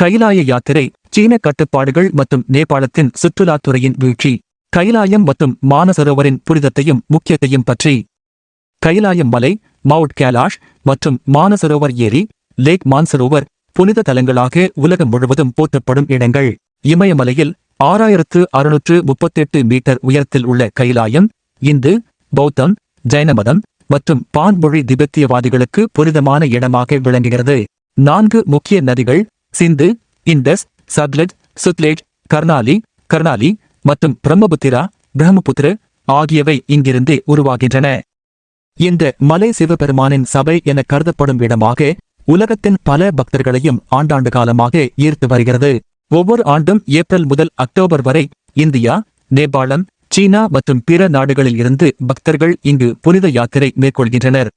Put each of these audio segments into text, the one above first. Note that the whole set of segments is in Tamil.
கைலாய யாத்திரை சீன கட்டுப்பாடுகள் மற்றும் நேபாளத்தின் சுற்றுலாத்துறையின் வீழ்ச்சி கைலாயம் மற்றும் மானசரோவரின் புனிதத்தையும் முக்கியத்தையும் பற்றி. கைலாயம் மலை மவுண்ட் கேலாஷ் மற்றும் மானசரோவர் ஏரி லேக் மான்சரோவர் புனித தலங்களாக உலகம் முழுவதும் போற்றப்படும் இடங்கள். இமயமலையில் ஆறாயிரத்து அறுநூற்று முப்பத்தெட்டு மீட்டர் உயரத்தில் உள்ள கைலாயம் இந்து பௌத்தம் ஜைனமதம் மற்றும் பான்மொழி திபெத்தியவாதிகளுக்கு புனிதமான இடமாக விளங்குகிறது. நான்கு முக்கிய நதிகள் சிந்து இந்தஸ் சத்லஜ் சுத்லேஜ் கர்னாலி கர்னாலி மற்றும் பிரம்மபுத்திரா பிரம்மபுத்திர ஆகியவை இங்கிருந்து உருவாகின்றன. இந்த மலை சிவபெருமானின் சபை என கருதப்படும் இடமாக உலகத்தின் பல பக்தர்களையும் ஆண்டாண்டு காலமாக ஈர்த்து வருகிறது. ஒவ்வொரு ஆண்டும் ஏப்ரல் முதல் அக்டோபர் வரை இந்தியா நேபாளம் சீனா மற்றும் பிற நாடுகளில் இருந்து பக்தர்கள் இங்கு புனித யாத்திரை மேற்கொள்கின்றனர்.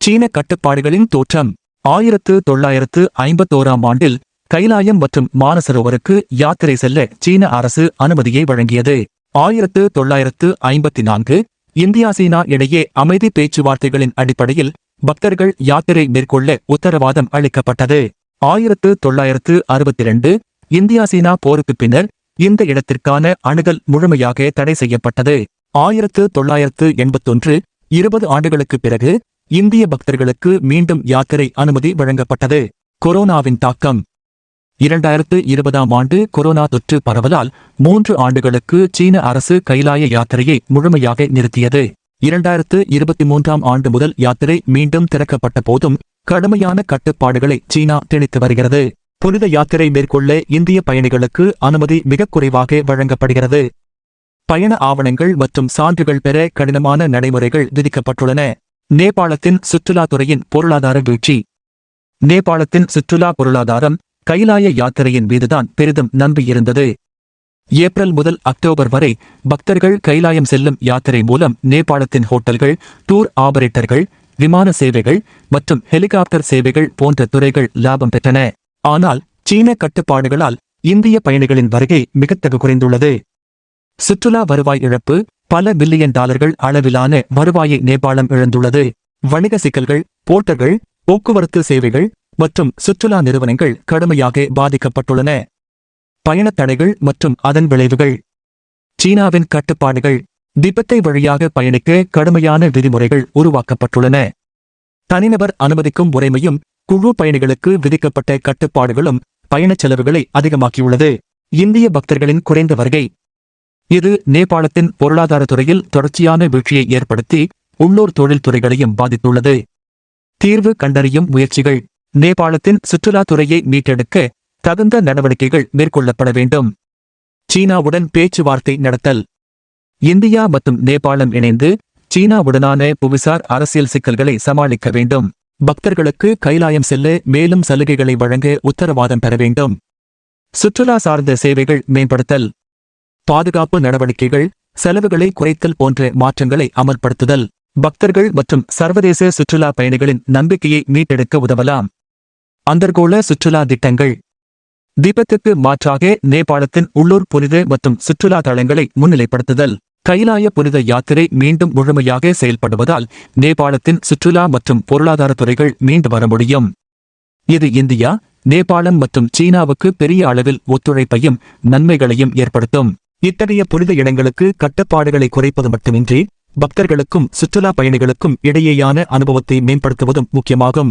சீன கட்டுப்பாடுகளின் தோற்றம் ஆயிரத்து தொள்ளாயிரத்து ஐம்பத்தோராம் ஆண்டில் கைலாயம் மற்றும் மானசரோவருக்கு யாத்திரை செல்ல சீன அரசு அனுமதியை வழங்கியது. ஆயிரத்து தொள்ளாயிரத்து ஐம்பத்தி நான்கு இந்தியா சீனா இடையே அமைதி பேச்சுவார்த்தைகளின் அடிப்படையில் பக்தர்கள் யாத்திரை மேற்கொள்ள உத்தரவாதம் அளிக்கப்பட்டது. ஆயிரத்து தொள்ளாயிரத்து அறுபத்தி இரண்டு இந்தியா சீனா போருக்கு பின்னர் இந்த இடத்திற்கான அணுகல் முழுமையாக தடை செய்யப்பட்டது. ஆயிரத்து தொள்ளாயிரத்து எண்பத்தொன்று இருபது ஆண்டுகளுக்குப் பிறகு இந்திய பக்தர்களுக்கு மீண்டும் யாத்திரை அனுமதி வழங்கப்பட்டது. கொரோனாவின் தாக்கம் இரண்டாயிரத்து இருபதாம் ஆண்டு கொரோனா தொற்று பரவலால் மூன்று ஆண்டுகளுக்கு சீன அரசு கைலாய யாத்திரையை முழுமையாக நிறுத்தியது. இரண்டாயிரத்து இருபத்தி மூன்றாம் ஆண்டு முதல் யாத்திரை மீண்டும் திறக்கப்பட்ட போதும் கடுமையான கட்டுப்பாடுகளை சீனா திணித்து வருகிறது. புனித யாத்திரை மேற்கொள்ள இந்திய பயணிகளுக்கு அனுமதி மிகக் குறைவாக வழங்கப்படுகிறது. பயண ஆவணங்கள் மற்றும் சான்றுகள் பெற கடினமான நடைமுறைகள் விதிக்கப்பட்டுள்ளன. நேபாளத்தின் சுற்றுலாத்துறையின் பொருளாதார வீழ்ச்சி. நேபாளத்தின் சுற்றுலா பொருளாதாரம் கைலாய யாத்திரையின் மீதுதான் பெரிதும் நம்பியிருந்தது ஏப்ரல் முதல் அக்டோபர் வரை பக்தர்கள் கைலாயம் செல்லும் யாத்திரை மூலம் நேபாளத்தின் ஹோட்டல்கள் டூர் ஆபரேட்டர்கள் விமான சேவைகள் மற்றும் ஹெலிகாப்டர் சேவைகள் போன்ற துறைகள் லாபம் பெற்றன. ஆனால் சீன கட்டுப்பாடுகளால் இந்திய பயணிகளின் வருகை மிகத்தகு குறைந்துள்ளது சுற்றுலா வருவாய் இழப்பு பல பில்லியன் டாலர்கள் அளவிலான வருவாயை நேபாளம் இழந்துள்ளது. வணிக சிக்கல்கள் போர்ட்டர்கள் போக்குவரத்து சேவைகள் மற்றும் சுற்றுலா நிறுவனங்கள் கடுமையாக பாதிக்கப்பட்டுள்ளன. பயணத் தடைகள் மற்றும் அதன் விளைவுகள். சீனாவின் கட்டுப்பாடுகள் திபெத்தை வழியாக பயணிக்க கடுமையான விதிமுறைகள் உருவாக்கப்பட்டுள்ளன. தனிநபர் அனுமதிக்கும் முறைமையும் குழு பயணிகளுக்கு விதிக்கப்பட்ட கட்டுப்பாடுகளும் பயணச் செலவுகளை அதிகமாக்கியுள்ளது. இந்திய பக்தர்களின் குறைந்த வருகை. இது நேபாளத்தின் பொருளாதாரத்துறையில் தொடர்ச்சியான வீழ்ச்சியை ஏற்படுத்தி உள்ளூர் தொழில்துறைகளையும் பாதித்துள்ளது. தீர்வு கண்டறியும் முயற்சிகள். நேபாளத்தின் சுற்றுலாத்துறையை மீட்டெடுக்க தகுந்த நடவடிக்கைகள் மேற்கொள்ளப்பட வேண்டும். சீனாவுடன் பேச்சுவார்த்தை நடத்தல். இந்தியா மற்றும் நேபாளம் இணைந்து சீனாவுடனான புவிசார் அரசியல் சிக்கல்களை சமாளிக்க வேண்டும். பக்தர்களுக்கு கைலாயம் செல்ல மேலும் சலுகைகளை வழங்க உத்தரவாதம் பெற வேண்டும். சுற்றுலா சார்ந்த சேவைகள் மேம்படுத்தல். பாதுகாப்பு நடவடிக்கைகள் செலவுகளை குறைத்தல் போன்ற மாற்றங்களை அமல்படுத்துதல். பக்தர்கள் மற்றும் சர்வதேச சுற்றுலா பயணிகளின் நம்பிக்கையை மீட்டெடுக்க உதவலாம். அந்தர்கோள சுற்றுலா திட்டங்கள். தீபத்திற்கு மாற்றாக நேபாளத்தின் உள்ளூர் புனித மற்றும் சுற்றுலா தளங்களை முன்னிலைப்படுத்துதல். கைலாய புனித யாத்திரை மீண்டும் முழுமையாக செயல்படுவதால் நேபாளத்தின் சுற்றுலா மற்றும் பொருளாதார துறைகள் மீண்டு வர முடியும். இது இந்தியா நேபாளம் மற்றும் சீனாவுக்கு பெரிய அளவில் ஒத்துழைப்பையும் நன்மைகளையும் ஏற்படுத்தும். இத்தகைய புனித இடங்களுக்கு கட்டுப்பாடுகளை குறைப்பது மட்டுமின்றி பக்தர்களுக்கும் சுற்றுலா பயணிகளுக்கும் இடையேயான அனுபவத்தை மேம்படுத்துவதும் முக்கியமாகும்.